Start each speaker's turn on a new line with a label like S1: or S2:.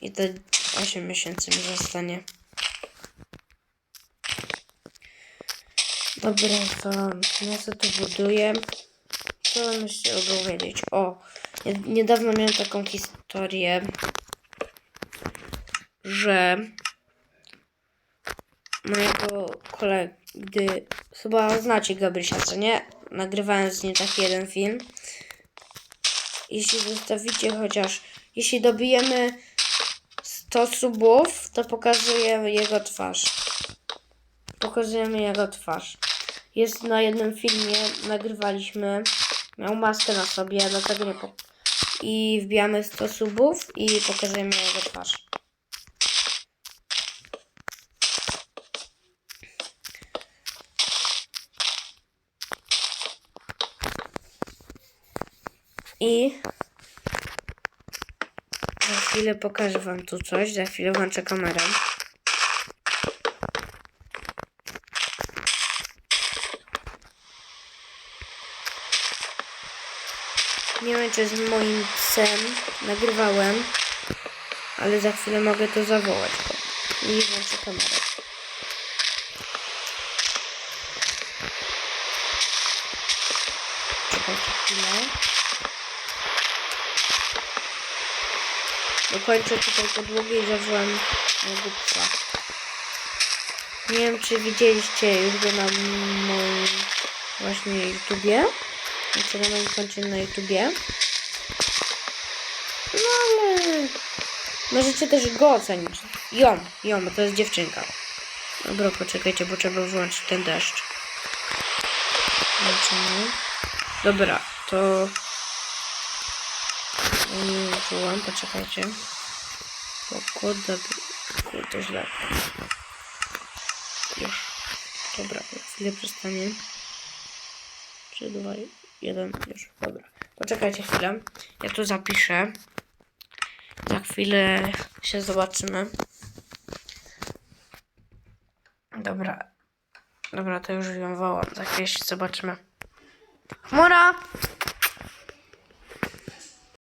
S1: I te 8 miesięcy mi zostanie. Dobra, to ja sobie tu buduję. Co bym jeszcze? O, nie- niedawno miałem taką historię, że mojego kolegy, chyba znacie Gabrysia, co nie? Nagrywałem z nim taki jeden film. Jeśli zostawicie chociaż, jeśli dobijemy 100 subów, to pokazujemy jego twarz. Pokazujemy jego twarz. Jest na jednym filmie, nagrywaliśmy, miał maskę na sobie, dlatego nie po... I wbijamy 100 subów i pokazujemy jego twarz. I chwilę pokażę wam tu coś. Za chwilę włączę kamerę. Nie wiem, czy z moim psem nagrywałem, ale za chwilę mogę to zawołać. I włączę kamerę. Czekajcie chwilę. Dokończę tutaj podłogę i zawołam mojego psa. Nie wiem, czy widzieliście już go na moim właśnie YouTubie. Znaczy na moim koncie na YouTubie. No ale... Możecie też go ocenić. Ją, ją, bo to jest dziewczynka. Dobra, poczekajcie, bo trzeba wyłączyć ten deszcz. Dobra, to... Nie wyłam, poczekajcie. Pogoda... Kurde, źle. Już. Dobra, chwilę przestanie. 3, 2, 1, już. Dobra. Poczekajcie chwilę. Ja tu zapiszę. Za chwilę się zobaczymy. Dobra. Dobra, to już ją. Za chwilę się zobaczymy. Chmura!